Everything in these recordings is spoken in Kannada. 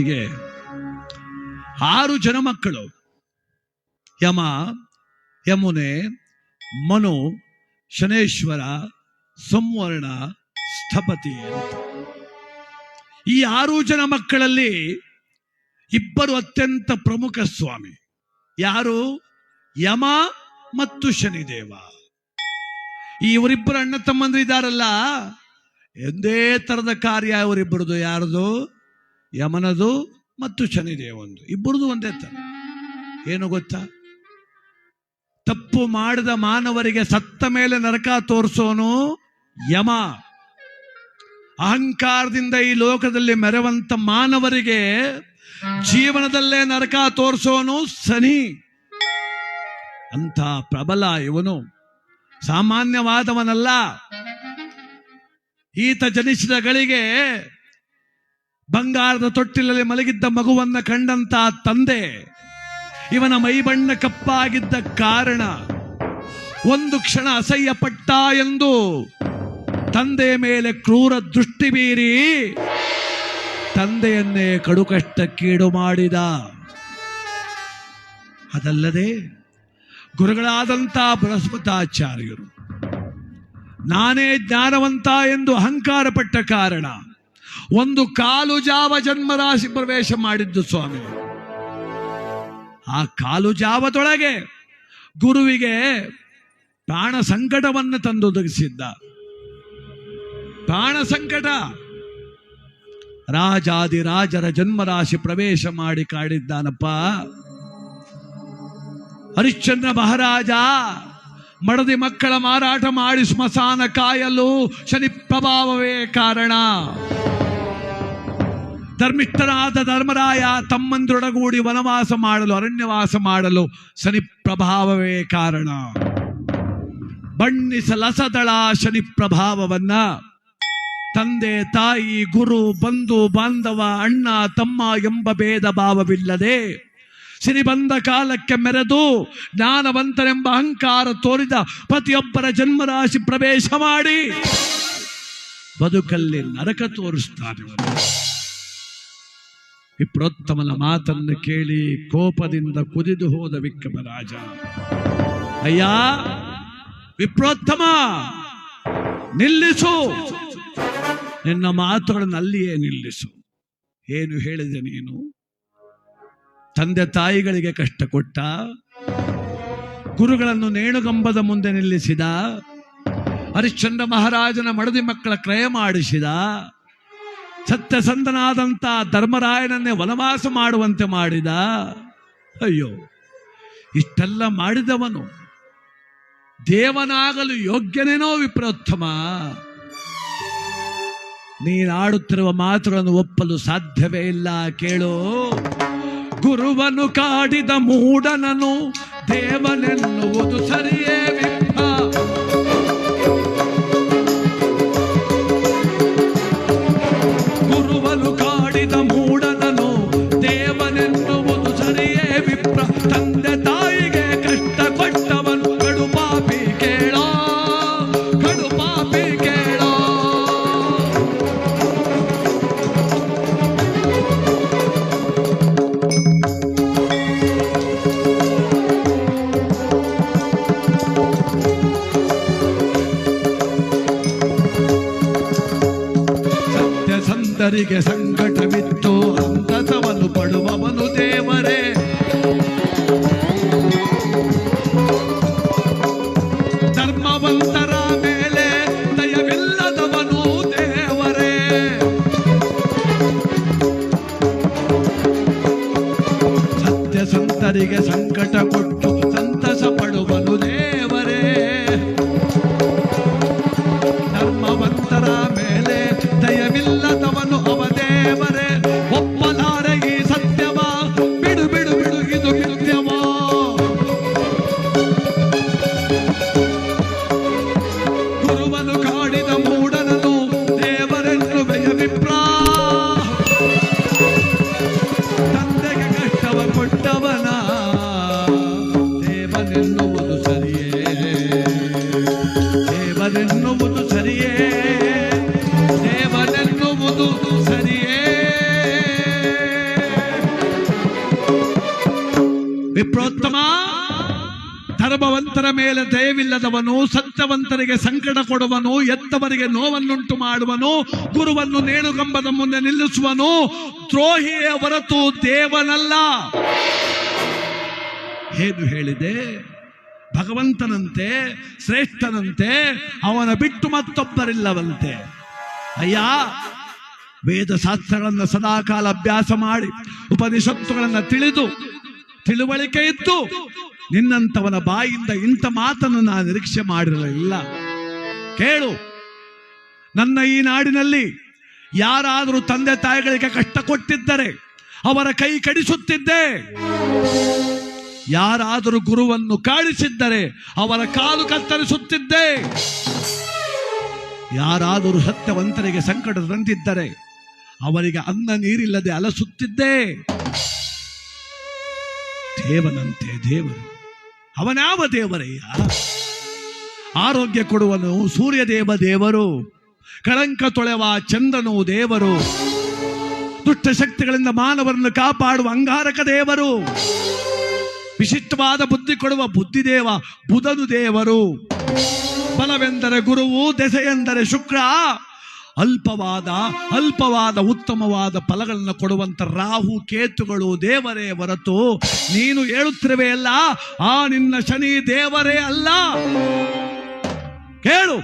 ಹೀಗೆ ಆರು ಜನ ಮಕ್ಕಳು. ಯಮ, ಯಮುನೆ, ಮನು, ಶನೇಶ್ವರ, ಸಂವರ್ಣ, ಸ್ಥಪತಿ ಅಂತ. ಈ ಆರು ಜನ ಮಕ್ಕಳಲ್ಲಿ ಇಬ್ಬರು ಅತ್ಯಂತ ಪ್ರಮುಖ ಸ್ವಾಮಿ. ಯಾರು? ಯಮ ಮತ್ತು ಶನಿದೇವ. ಈ ಇವರಿಬ್ಬರು ಅಣ್ಣ ತಮ್ಮಂದ್ರಿದಾರಲ್ಲ ಎಂದೇ ತರದ ಕಾರ್ಯ ಇವರಿಬ್ಬರದು ಯಾರದು? ಯಮನದು ಮತ್ತು ಶನಿದೇವಂದು ಇಬ್ಬರದು ಒಂದೇ ತರ. ಏನು ಗೊತ್ತಾ? ತಪ್ಪು ಮಾಡಿದ ಮಾನವರಿಗೆ ಸತ್ತ ಮೇಲೆ ನರಕ ತೋರಿಸೋನು ಯಮ. ಅಹಂಕಾರದಿಂದ ಈ ಲೋಕದಲ್ಲಿ ಮೆರವಂತ ಮಾನವರಿಗೆ ಜೀವನದಲ್ಲೇ ನರಕ ತೋರಿಸೋನು ಸನಿ ಅಂತ ಪ್ರಬಲ ಇವನು. ಸಾಮಾನ್ಯವಾದವನಲ್ಲ. ಈತ ಜನಿಸಿದ ಗಳಿಗೆ ಬಂಗಾರದ ತೊಟ್ಟಿಲಲ್ಲಿ ಮಲಗಿದ್ದ ಮಗುವನ್ನ ಕಂಡಂತ ತಂದೆ, ಇವನ ಮೈಬಣ್ಣ ಕಪ್ಪಾಗಿದ್ದ ಕಾರಣ ಒಂದು ಕ್ಷಣ ಅಸಹ್ಯ ಪಟ್ಟ ಎಂದು ತಂದೆ ಮೇಲೆ ಕ್ರೂರ ದೃಷ್ಟಿ ಬೀರಿ ತಂದೆಯನ್ನೇ ಕಡು ಕೀಡು ಮಾಡಿದ. ಅದಲ್ಲದೆ ಗುರುಗಳಾದಂಥ ಬೃಹಸ್ಪತಾಚಾರ್ಯರು, ನಾನೇ ಜ್ಞಾನವಂತ ಎಂದು ಅಹಂಕಾರ ಪಟ್ಟ ಕಾರಣ ಒಂದು ಕಾಲು ಜಾವ ಜನ್ಮರಾಶಿ ಪ್ರವೇಶ ಮಾಡಿದ್ದು ಸ್ವಾಮಿ. ಆ ಕಾಲು ಜಾವದೊಳಗೆ ಗುರುವಿಗೆ ಪ್ರಾಣ ಸಂಕಟವನ್ನು ತಂದೊದಗಿಸಿದ್ದ ಪ್ರಾಣ ಸಂಕಟ. ರಾಜಾದಿರಾಜರ ಜನ್ಮರಾಶಿ ಪ್ರವೇಶ ಮಾಡಿ ಕಾಡಿದ್ದಾನಪ್ಪ. ಹರಿಶ್ಚಂದ್ರ ಮಹಾರಾಜ, ಮಡದಿ ಮಕ್ಕಳ ಮಾರಾಟ ಮಾಡಿ ಸ್ಮಶಾನ ಕಾಯಲು ಶನಿ ಪ್ರಭಾವವೇ ಕಾರಣ. ಧರ್ಮಿಷ್ಠನಾದ ಧರ್ಮರಾಯ ತಮ್ಮಂದ್ರೊಡಗೂಡಿ ವನವಾಸ ಮಾಡಲು, ಅರಣ್ಯವಾಸ ಮಾಡಲು ಶನಿ ಪ್ರಭಾವವೇ ಕಾರಣ ಬಣ್ಣಿಸಲಸದಳ ಶನಿ ಪ್ರಭಾವವನ್ನ ತಂದೆ, ತಾಯಿ, ಗುರು, ಬಂಧು, ಬಾಂಧವ, ಅಣ್ಣ, ತಮ್ಮ ಎಂಬ ಭೇದ ಭಾವವಿಲ್ಲದೆ ಸಿರಿ ಬಂದ ಕಾಲಕ್ಕೆ ಮೆರೆದು ಜ್ಞಾನವಂತನೆಂಬ ಅಹಂಕಾರ ತೋರಿದ ಪ್ರತಿಯೊಬ್ಬರ ಜನ್ಮರಾಶಿ ಪ್ರವೇಶ ಮಾಡಿ ಬದುಕಲ್ಲಿ ನರಕ ತೋರಿಸ್ತಾನೆ. ವಿಪ್ರೋತ್ತಮನ ಮಾತನ್ನು ಕೇಳಿ ಕೋಪದಿಂದ ಕುದಿದು ಹೋದ ವಿಕ್ರಮರಾಜ. ಅಯ್ಯ, ವಿಪ್ರೋತ್ತಮ, ನಿಲ್ಲಿಸು. ನಿನ್ನ ಮಾತುಗಳನ್ನು ಅಲ್ಲಿಯೇ ನಿಲ್ಲಿಸು. ಏನು ಹೇಳಿದೆ ನೀನು? ತಂದೆ ತಾಯಿಗಳಿಗೆ ಕಷ್ಟ ಕೊಟ್ಟ? ಗುರುಗಳನ್ನು ನೇಣುಗಂಬದ ಮುಂದೆ ನಿಲ್ಲಿಸಿದ? ಹರಿಶ್ಚಂದ್ರ ಮಹಾರಾಜನ ಮಡದಿ ಮಕ್ಕಳ ಕ್ರಯ ಮಾಡಿಸಿದ? ಸತ್ಯಸಂಧನಾದಂಥ ಧರ್ಮರಾಯನನ್ನೇ ವನವಾಸ ಮಾಡುವಂತೆ ಮಾಡಿದ. ಅಯ್ಯೋ, ಇಷ್ಟೆಲ್ಲ ಮಾಡಿದವನು ದೇವನಾಗಲು ಯೋಗ್ಯನೇನೋ ವಿಪ್ರೋತ್ತಮ. ನೀನಾಡುತ್ತಿರುವ ಮಾತುಗಳನ್ನು ಒಪ್ಪಲು ಸಾಧ್ಯವೇ ಇಲ್ಲ ಕೇಳು. ಗುರುವನು ಕಾಡಿದ ಮೂಡನನು ದೇವನೆನ್ನುವುದು ಸರಿಯೇ que ವಿಪ್ರೋತ್ತಮ, ಧರ್ಮವಂತರ ಮೇಲೆ ದಯವಿಲ್ಲದವನು, ಸತ್ಯವಂತರಿಗೆ ಸಂಕಟ ಕೊಡುವನು, ಎತ್ತವರಿಗೆ ನೋವನ್ನುಂಟು ಮಾಡುವನು, ಗುರುವನ್ನು ನೇಣುಗಂಬದ ಮುಂದೆ ನಿಲ್ಲಿಸುವನು, ದ್ರೋಹಿಯ ಹೊರತು ದೇವನಲ್ಲ. ಏನು ಹೇಳಿದೆ? ಭಗವಂತನಂತೆ, ಶ್ರೇಷ್ಠನಂತೆ, ಅವನ ಬಿಟ್ಟು ಮತ್ತೊಬ್ಬರಿಲ್ಲವಂತೆ. ಅಯ್ಯ ವೇದ ಶಾಸ್ತ್ರಗಳನ್ನು ಸದಾಕಾಲ ಅಭ್ಯಾಸ ಮಾಡಿ, ಉಪನಿಷತ್ತುಗಳನ್ನು ತಿಳಿದು ತಿಳುವಳಿಕೆ ಇತ್ತು. ನಿನ್ನಂತವನ ಬಾಯಿಂದ ಇಂಥ ಮಾತನ್ನು ನಾನು ನಿರೀಕ್ಷೆ ಮಾಡಿರಲಿಲ್ಲ. ಕೇಳು. ನನ್ನ ಈ ನಾಡಿನಲ್ಲಿ ಯಾರಾದರೂ ತಂದೆ ತಾಯಿಗಳಿಗೆ ಕಷ್ಟ ಕೊಟ್ಟಿದ್ದರೆ ಅವರ ಕೈ ಕಡಿಸುತ್ತಿದ್ದೆ. ಯಾರಾದರೂ ಗುರುವನ್ನು ಕಾಣಿಸಿದ್ದರೆ ಅವರ ಕಾಲು ಕತ್ತರಿಸುತ್ತಿದ್ದೆ. ಯಾರಾದರೂ ಸತ್ಯವಂತರಿಗೆ ಸಂಕಟ ತಂದಿದ್ದರೆ ಅವರಿಗೆ ಅನ್ನ ನೀರಿಲ್ಲದೆ ಅಲಸುತ್ತಿದ್ದೆ. ದೇವನಂತೆ ದೇವರು. ಅವನಾವ ದೇವರಯ್ಯ? ಆರೋಗ್ಯ ಕೊಡುವನು ಸೂರ್ಯದೇವ ದೇವರು. ಕಳಂಕ ತೊಳೆವ ಚಂದ್ರನು ದೇವರು. ದುಷ್ಟ ಶಕ್ತಿಗಳಿಂದ ಮಾನವರನ್ನು ಕಾಪಾಡುವ ಅಂಗಾರಕ ದೇವರು. ವಿಶಿಷ್ಟವಾದ ಬುದ್ಧಿ ಕೊಡುವ ಬುದ್ಧಿದೇವ ಬುಧನು ದೇವರು. ಬಲವೆಂದರೆ ಗುರುವು, ದೆಸೆಯೆಂದರೆ ಶುಕ್ರ. ಅಲ್ಪವಾದ ಅಲ್ಪವಾದ, ಉತ್ತಮವಾದ ಫಲಗಳನ್ನು ಕೊಡುವಂತ ರಾಹು, ಕೇತುಗಳು, ದೇವರೇ ಹೊರತು ನೀನು ಹೇಳುತ್ತಿರುವೆ ಅಲ್ಲ? ಆ ನಿನ್ನ ಶನಿ ದೇವರೇ ಅಲ್ಲ. ಕೇಳು.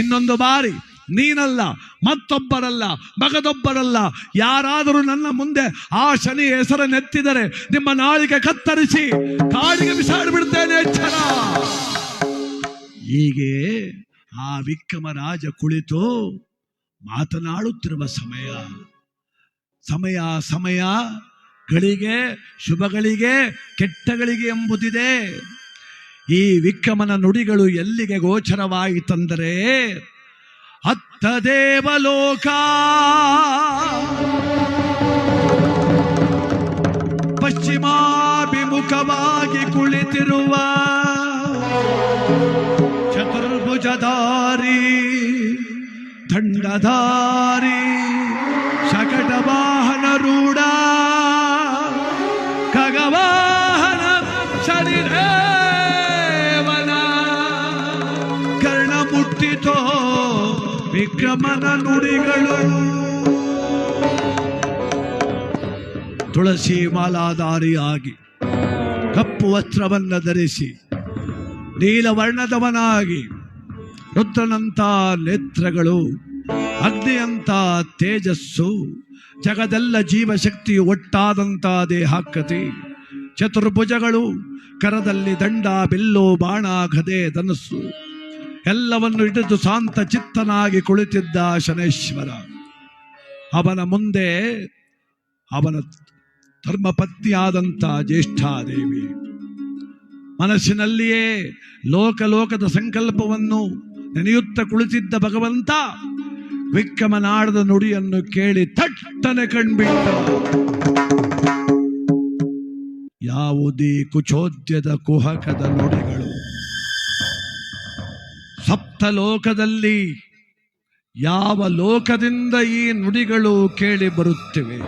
ಇನ್ನೊಂದು ಬಾರಿ, ನೀನಲ್ಲ, ಮತ್ತೊಬ್ಬರಲ್ಲ, ಮಗದೊಬ್ಬರಲ್ಲ, ಯಾರಾದರೂ ನನ್ನ ಮುಂದೆ ಆ ಶನಿ ಹೆಸರನ್ನೆತ್ತಿದರೆ ನಿಮ್ಮ ನಾಳಿಗೆ ಕತ್ತರಿಸಿ ಕಾಡಿಗೆ ಬಿಸಾಡಿಬಿಡ್ತೇನೆ ಎಚ್ಚರ ಹೀಗೆ ಆ ವಿಕ್ರಮ ರಾಜ ಕುಳಿತು ಮಾತನಾಡುತ್ತಿರುವ ಸಮಯ. ಸಮಯ ಸಮಯ, ಗಳಿಗೆ, ಶುಭಗಳಿಗೆ, ಕೆಟ್ಟಗಳಿಗೆ ಎಂಬುದಿದೆ. ಈ ವಿಕ್ರಮನ ನುಡಿಗಳು ಎಲ್ಲಿಗೆ ಗೋಚರವಾಯಿತಂದರೆ, ಅತ್ತ ದೇವಲೋಕ. ಪಶ್ಚಿಮಾಭಿಮುಖವಾಗಿ ಕುಳಿತಿರುವ ಚತುರ್ಭುಜಧಾರಿ ದಂಡಧಾರಿ ಶಕಟ ವಾಹನ ರೂಢ. ಖಗವಾಹನ ಶರೀರ ಕರ್ಣ ಮುಟ್ಟಿತೋ ವಿಕ್ರಮನ ನುಡಿಗಳು. ತುಳಸಿ ಮಾಲಾಧಾರಿಯಾಗಿ ಕಪ್ಪು ವಸ್ತ್ರವನ್ನು ಧರಿಸಿ ನೀಲವರ್ಣದವನಾಗಿ ರುದ್ರನಂತ ನೇತ್ರಗಳು, ಅಗ್ನಿಯಂತ ತೇಜಸ್ಸು, ಜಗದೆಲ್ಲ ಜೀವಶಕ್ತಿಯು ಒಟ್ಟಾದಂತ ದೇಹಾಕತಿ ಚತುರ್ಭುಜಗಳು, ಕರದಲ್ಲಿ ದಂಡ, ಬಿಲ್ಲು, ಬಾಣ, ಗದೆ, ಧನಸ್ಸು, ಎಲ್ಲವನ್ನು ಹಿಡಿದು ಶಾಂತ ಚಿತ್ತನಾಗಿ ಕುಳಿತಿದ್ದ ಶನೇಶ್ವರ. ಅವನ ಮುಂದೆ ಅವನ ಧರ್ಮಪತ್ನಿಯಾದಂಥ ಜ್ಯೇಷ್ಠಾದೇವಿ. ಮನಸ್ಸಿನಲ್ಲಿಯೇ ಲೋಕ ಲೋಕದ ಸಂಕಲ್ಪವನ್ನು ನೆನೆಯುತ್ತ ಕುಳಿತಿದ್ದ ಭಗವಂತ, ವಿಕ್ರಮನಾಡದ ನುಡಿಯನ್ನು ಕೇಳಿ ತಟ್ಟನೆ ಕಣ್ಬಿಟ್ಟ. ಯಾವುದೇ ಕುಚೋದ್ಯದ ಕುಹಕದ ನುಡಿಗಳು ಸಪ್ತ ಲೋಕದಲ್ಲಿ ಯಾವ ಲೋಕದಿಂದ ಈ ನುಡಿಗಳು ಕೇಳಿ ಬರುತ್ತಿವೆ?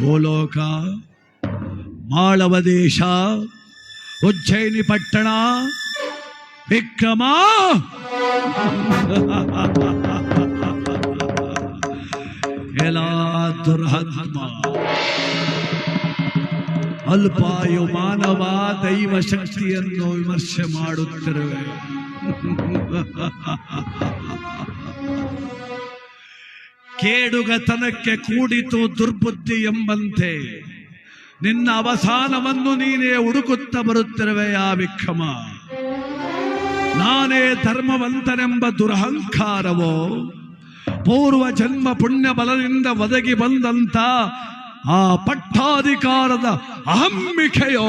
ಗೋಲೋಕ ಮಾಳವ ದೇಶ, ಉಜ್ಜಯಿನಿ ಪಟ್ಟಣ ವಿಕ್ರಮ! ದುರ್ಹತ್ಮ. ಅಲ್ಪಾಯು ಮಾನವ ದೈವ ಶಕ್ತಿಯನ್ನು ವಿಮರ್ಶೆ ಮಾಡುತ್ತಿರುವೆ. ಕೇಡುಗತನಕ್ಕೆ ಕೂಡಿತು ದುರ್ಬುದ್ಧಿ ಎಂಬಂತೆ ನಿನ್ನ ಅವಸಾನವನ್ನು ನೀನೇ ಹುಡುಕುತ್ತ ಬರುತ್ತಿರುವೆ ಆ ವಿಕ್ರಮ? ನಾನೇ ಧರ್ಮವಂತನೆಂಬ ದುರಹಂಕಾರವೋ? ಪೂರ್ವ ಜನ್ಮ ಪುಣ್ಯ ಬಲದಿಂದ ಒದಗಿ ಬಂದಂತ ಆ ಪಟ್ಟಾಧಿಕಾರದ ಅಹಮ್ಮಿಕೆಯೋ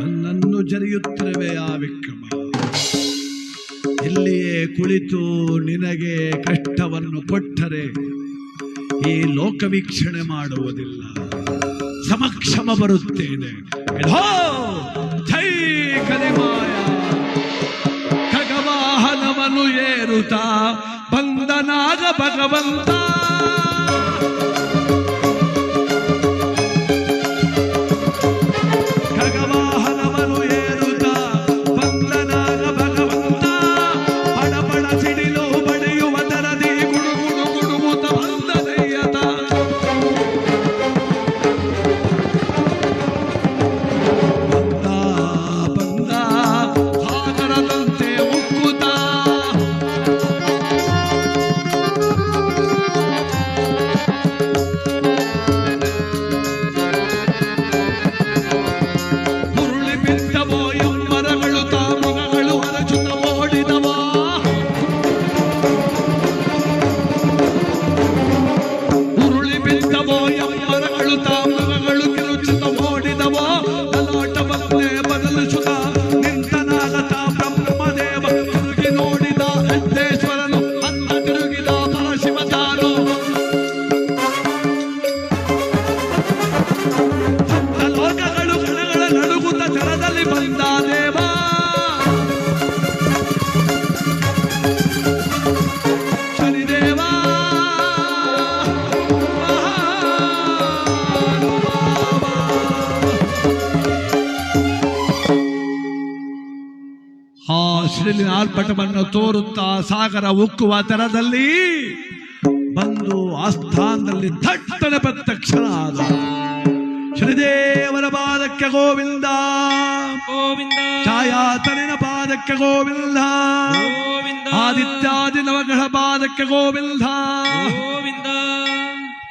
ನನ್ನನ್ನು ಜರಿಯುತ್ತಿರುವೆ ಆ ವಿಕ್ರಮ. ಇಲ್ಲಿಯೇ ಕುಳಿತು ನಿನಗೆ ಕಷ್ಟವನ್ನು ಕೊಟ್ಟರೆ ಈ ಲೋಕವೀಕ್ಷಣೆ ಮಾಡುವುದಿಲ್ಲ. ಸಮಕ್ಷಮ ಬರುತ್ತೇನೆ. ಜೈ ಕಲಿಮಾಯ! ಏರುತ್ತಾ ಬಂದನಾಗ ಭಗವಂತ. ಸಿಡಿಲಿನ ಆಲ್ಪಟವನ್ನು ತೋರುತ್ತಾ ಸಾಗರ ಉಕ್ಕುವ ತರದಲ್ಲಿ ಬಂದು ಆಸ್ಥಾನದಲ್ಲಿ ಥಟ್ಟನೆ ಪ್ರತ್ಯಕ್ಷನ ಆದ. ಶ್ರೀದೇವರ ಪಾದಕ್ಕೆ ಗೋವಿಂದ. ಗೋವಿಂದ. ಛಾಯಾತನಿನ ಪಾದಕ್ಕೆ ಗೋವಿಂದ. ಗೋವಿಂದ. ಆದಿತ್ಯಾದಿ ನವಗ್ರಹ ಪಾದಕ್ಕೆ ಗೋವಿಂದ. ಗೋವಿಂದ.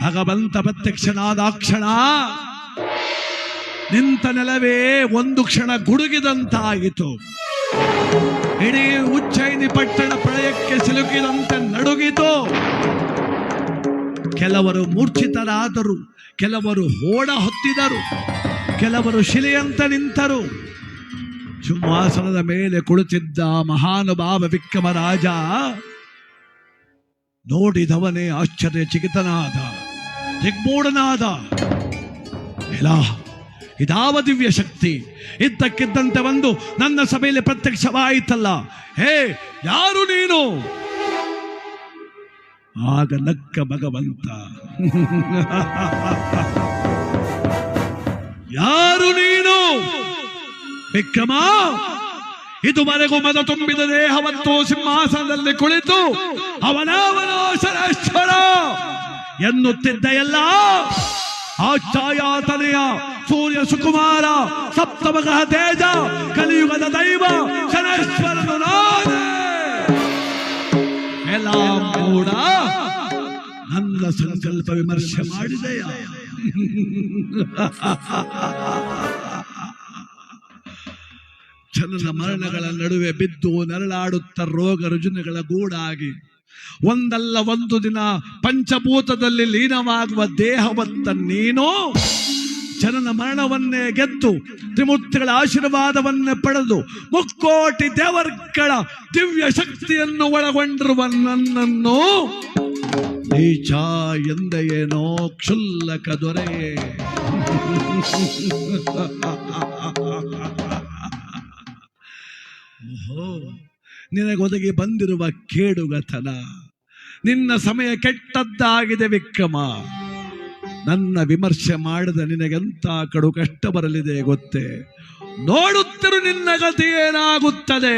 ಭಗವಂತ ಪ್ರತ್ಯಕ್ಷನಾದ ಕ್ಷಣ ನಿಂತ ನೆಲವೇ ಒಂದು ಕ್ಷಣ ಗುಡುಗಿದಂತಾಯಿತು. ಇಡೀ ಉಜ್ಜಯಿನಿ ಪಟ್ಟಣ ಪ್ರಳಯಕ್ಕೆ ಸಿಲುಕಿದಂತೆ ನಡುಗಿತು. ಕೆಲವರು ಮೂರ್ಛಿತರಾದರು, ಕೆಲವರು ಹೋಡ ಹೊತ್ತಿದರು, ಕೆಲವರು ಶಿಲೆಯಂತ ನಿಂತರು. ಸಿಂಹಾಸನದ ಮೇಲೆ ಕುಳಿತಿದ್ದ ಮಹಾನುಭಾವ ವಿಕ್ರಮ ನೋಡಿದವನೇ ನೋಡಿದವನೇ ಆಶ್ಚರ್ಯಚಕಿತನಾದ ದಿಗ್ಮೂಢನಾದ ಇಲ್ಲ ಇದಾವ ದಿವ್ಯ ಶಕ್ತಿ. ಇದ್ದಕ್ಕಿದ್ದಂತೆ ಬಂದು ನನ್ನ ಸಭೆಯಲ್ಲಿ ಪ್ರತ್ಯಕ್ಷವಾಯಿತಲ್ಲ. ಹೇ, ಯಾರು ನೀನು? ಆಗ ನಕ್ಕ ಭಗವಂತ. ಯಾರು ನೀನು? ವಿಕ್ರಮ, ಇದುವರೆಗೂ ಮದ ತುಂಬಿದ ದೇಹವತ್ತು ಸಿಂಹಾಸನದಲ್ಲಿ ಕುಳಿತು ಅವನವನಾಶರೇಶ್ವರ ಎನ್ನುತ್ತಿದ್ದ ಎಲ್ಲ ಆ ಛಾಯಾತನೆಯ ಸೂರ್ಯ ಸುಕುಮಾರ ಸಪ್ತಮಗ ತೇಜ, ಕಲಿಯುಗದ ದೈವ, ಶನೇಶ್ವರನು ಎಲ್ಲ ಮೂಡ, ನನ್ನ ಸಂಕಲ್ಪ ವಿಮರ್ಶೆ ಮಾಡಿದೆಯ? ಜನನ ಮರಣಗಳ ನಡುವೆ ಬಿದ್ದು ನರಳಾಡುತ್ತ ರೋಗ ರುಜಿನಗಳ ಗೂಡಾಗಿ, ಒಂದಲ್ಲ ಒಂದು ದಿನ ಪಂಚಭೂತದಲ್ಲಿ ಲೀನವಾಗುವ ದೇಹವಂತ ನೀನು ಜನನ ಮರಣವನ್ನೇ ಗೆದ್ದು ತ್ರಿಮೂರ್ತಿಗಳ ಆಶೀರ್ವಾದವನ್ನೇ ಪಡೆದು ಮುಕ್ಕೋಟಿ ದೇವರ್ಗಳ ದಿವ್ಯ ಶಕ್ತಿಯನ್ನು ಒಳಗೊಂಡಿರುವ ನನ್ನನ್ನು ನೀಚ ಎಂದೆಯೇನೋ ಕ್ಷುಲ್ಲಕ ದೊರೆ. ಓಹೋ, ನಿನಗೊದಗಿ ಬಂದಿರುವ ಕೇಡುಗತನ. ನಿನ್ನ ಸಮಯ ಕೆಟ್ಟದ್ದಾಗಿದೆ ವಿಕ್ರಮ. ನನ್ನ ವಿಮರ್ಶೆ ಮಾಡಿದ ನಿನಗೆಂತ ಕಡು ಕಷ್ಟ ಬರಲಿದೆ ಗೊತ್ತೇ? ನೋಡುತ್ತಿರು ನಿನ್ನ ಗತಿ ಏನಾಗುತ್ತದೆ?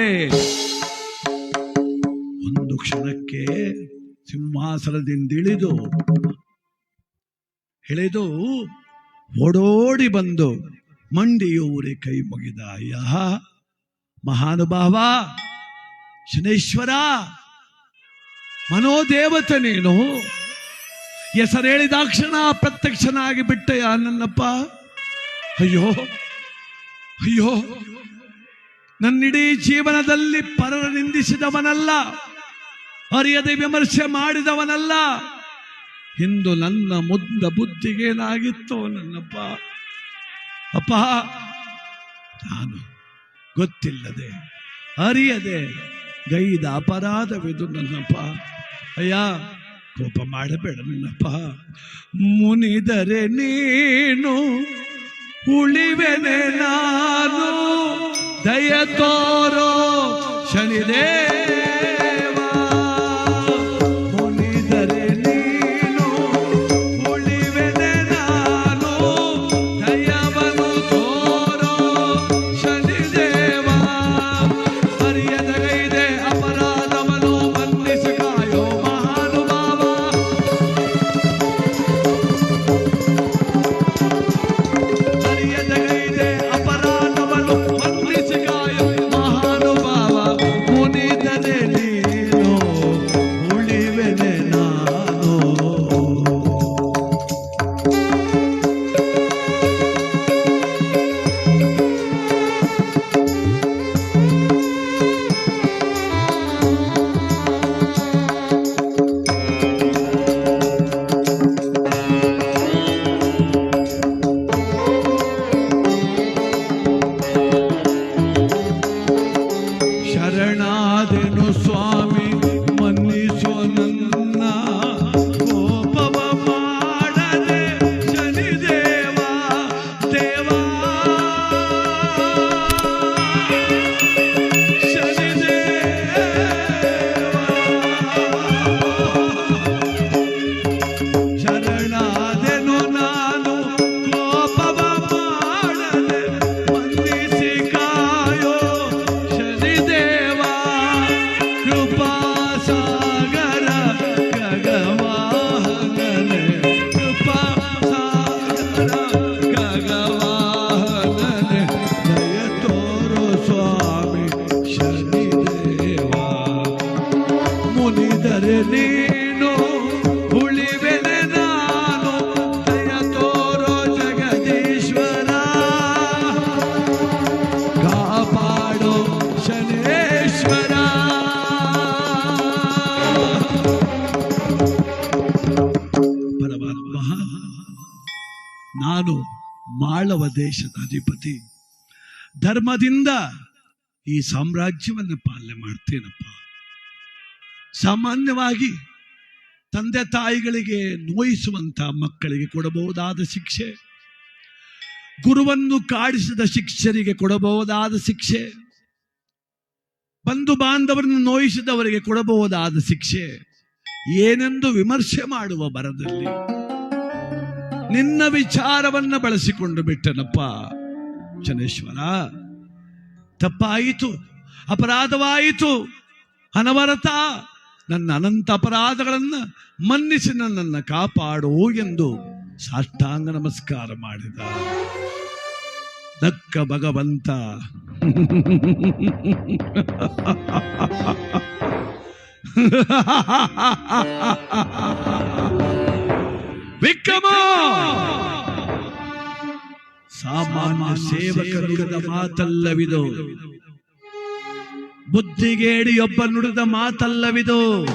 ಒಂದು ಕ್ಷಣಕ್ಕೆ ಸಿಂಹಾಸನದಿಂದಿಳಿದು ಹೇಳಿದು ಓಡೋಡಿ ಬಂದು ಮಂಡಿಯೂರಿ ಕೈ ಮುಗಿದ ಅಯ್ಯ ಮಹಾನುಭಾವ, ಶನೇಶ್ವರ, ಮನೋದೇವತ ನೀನು ಹೆಸರೇಳಿದಾಕ್ಷಣ ಪ್ರತ್ಯಕ್ಷನಾಗಿ ಬಿಟ್ಟೆಯ ನನ್ನಪ್ಪ? ಅಯ್ಯೋ ಅಯ್ಯೋ, ನನ್ನಿಡೀ ಜೀವನದಲ್ಲಿ ಪರರ ನಿಂದಿಸಿದವನಲ್ಲ, ಅರಿಯದೆ ವಿಮರ್ಶೆ ಮಾಡಿದವನಲ್ಲ. ಇಂದು ನನ್ನ ಮುದ್ದ ಬುದ್ಧಿಗೇನಾಗಿತ್ತೋ ನನ್ನಪ್ಪ? ಅಪ್ಪ, ನಾನು ಗೊತ್ತಿಲ್ಲದೆ, ಅರಿಯದೆ ಗೈದ ಅಪರಾಧವಿದು ನನ್ನಪ್ಪ. ಅಯ್ಯ ಕೋಪ ಮಾಡಬೇಡ ನನ್ನಪ್ಪ ಮುನಿದರೆ ನೀನು ಉಳಿವೆನೆ ನಾನು. ದಯ ತೋರೋ ಶನಿದೇವ. ನಾನು ಮಾಳವ ದೇಶದ ಅಧಿಪತಿ. ಧರ್ಮದಿಂದ ಈ ಸಾಮ್ರಾಜ್ಯವನ್ನು ಪಾಲನೆ ಮಾಡ್ತೇನಪ್ಪ. ಸಾಮಾನ್ಯವಾಗಿ ತಂದೆ ತಾಯಿಗಳಿಗೆ ನೋಯಿಸುವಂತ ಮಕ್ಕಳಿಗೆ ಕೊಡಬಹುದಾದ ಶಿಕ್ಷೆ. ಗುರುವನ್ನು ಕಾಡಿಸಿದ ಶಿಕ್ಷರಿಗೆ ಕೊಡಬಹುದಾದ ಶಿಕ್ಷೆ. ಬಂಧು ಬಾಂಧವರನ್ನು ನೋಯಿಸಿದವರಿಗೆ ಕೊಡಬಹುದಾದ ಶಿಕ್ಷೆ. ಏನೆಂದು ವಿಮರ್ಶೆ ಮಾಡುವ ಬರದಲ್ಲಿ ನಿನ್ನ ವಿಚಾರವನ್ನ ಬಳಸಿಕೊಂಡು ಬಿಟ್ಟನಪ್ಪ. ಚನೇಶ್ವರ ತಪ್ಪಾಯಿತು, ಅಪರಾಧವಾಯಿತು, ಅನವರತ. ನನ್ನ ಅನಂತ ಅಪರಾಧಗಳನ್ನ ಮನ್ನಿಸಿ ನನ್ನನ್ನು ಕಾಪಾಡು ಎಂದು ಸಾಷ್ಟಾಂಗ ನಮಸ್ಕಾರ ಮಾಡಿದ. ದಕ್ಕ ಭಗವಂತ. ವಿಕ್ರಮ! ಸಾಮಾನ್ಯ ಸೇವಕ ನುಡಿದ ಮಾತಲ್ಲವಿದು. ಬುದ್ಧಿಗೇಡಿಯೊಬ್ಬ ನುಡಿದ ಮಾತಲ್ಲವಿದು.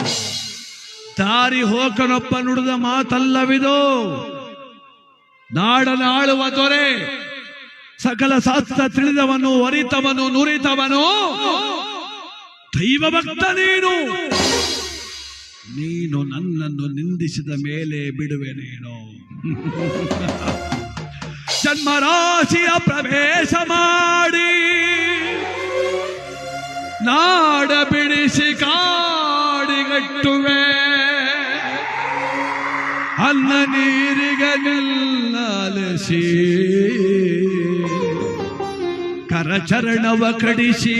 ದಾರಿ ಹೋಕನೊಬ್ಬ ನುಡಿದ ಮಾತಲ್ಲವಿದು. ನಾಡನಾಳುವ ದೊರೆ ಸಕಲ ಶಾಸ್ತ್ರ ತಿಳಿದವನು ಒರಿತವನು ನುರಿತವನು. ದೈವ ಭಕ್ತ ನೀನು. ನೀನು ನನ್ನನ್ನು ನಿಂದಿಸಿದ ಮೇಲೆ ಬಿಡುವೆ ನೀನು. ಜನ್ಮರಾಶಿಯ ಪ್ರವೇಶ ಮಾಡಿ ನಾಡ ಬಿಡಿಸಿ ಕಾಡಿಗಟ್ಟುವೆ ಅನ್ನ ನೀರಿಗೆ ನಿಲ್ಲಲಿಸಿ. ಕರಚರಣವ ಕಡಿಸಿ,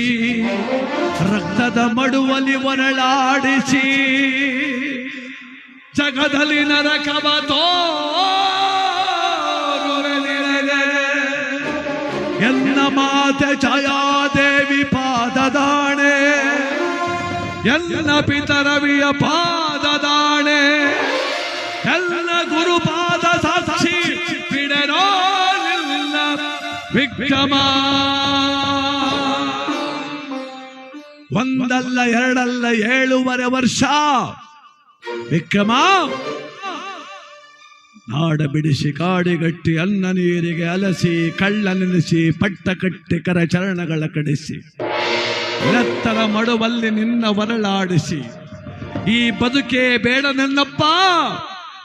ರಕ್ತದ ಮಡುವಲಿ ಒರಳಾಡಿಸಿ, ಜಗದಲ್ಲಿ ನರಕವ. ಎನ್ನ ಮಾತೆ ಜಯಾದೇವಿ ಪಾದದಾಣೆ ಎಲ್ಲ ಪಿತರವಿಯ ಪಾದದಾಣೆ ಎಲ್ಲ ಗುರುಪಾದ ವಿಕ್ರಮ! ಒಂದಲ್ಲ, ಎರಡಲ್ಲ, ಏಳುವರೆ ವರ್ಷ. ವಿಕ್ರಮ! ನಾಡ ಬಿಡಿಸಿ ಕಾಡಿಗಟ್ಟಿ ಅನ್ನ ನೀರಿಗೆ ಅಲಸಿ, ಕಳ್ಳ ನೆನೆಸಿ, ಪಟ್ಟ ಕಟ್ಟಿ ಕರ ಚರಣಗಳ ಕಡಿಸಿ. ನತ್ತರ ಮಡುವಲ್ಲಿ ನಿನ್ನ ಹೊರಳಾಡಿಸಿ ಈ ಬದುಕೇ ಬೇಡ ನನ್ನಪ್ಪ.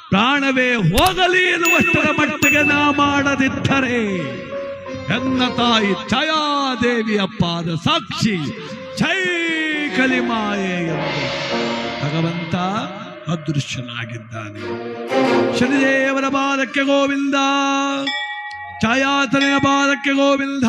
ಪ್ರಾಣವೇ ಹೋಗಲಿ ಎನ್ನುವಷ್ಟರ ಮಟ್ಟಿಗೆ ನಾ ಮಾಡದಿದ್ದರೆ. ಎನ್ನ ತಾಯಿ ಛಾಯಾದೇವಿಯ ಪಾದ ಸಾಕ್ಷಿ. ಛೈ ಕಲಿಮಾಯೆ ಎಂದು ಭಗವಂತ ಅದೃಶ್ಯನಾಗಿದ್ದಾನೆ. ಶನಿದೇವರ ಬಾಲಕ್ಕೆ ಗೋವಿಂದ, ಛಾಯಾತನೆಯ ಪಾದಕ್ಕೆ ಗೋವಿಂದ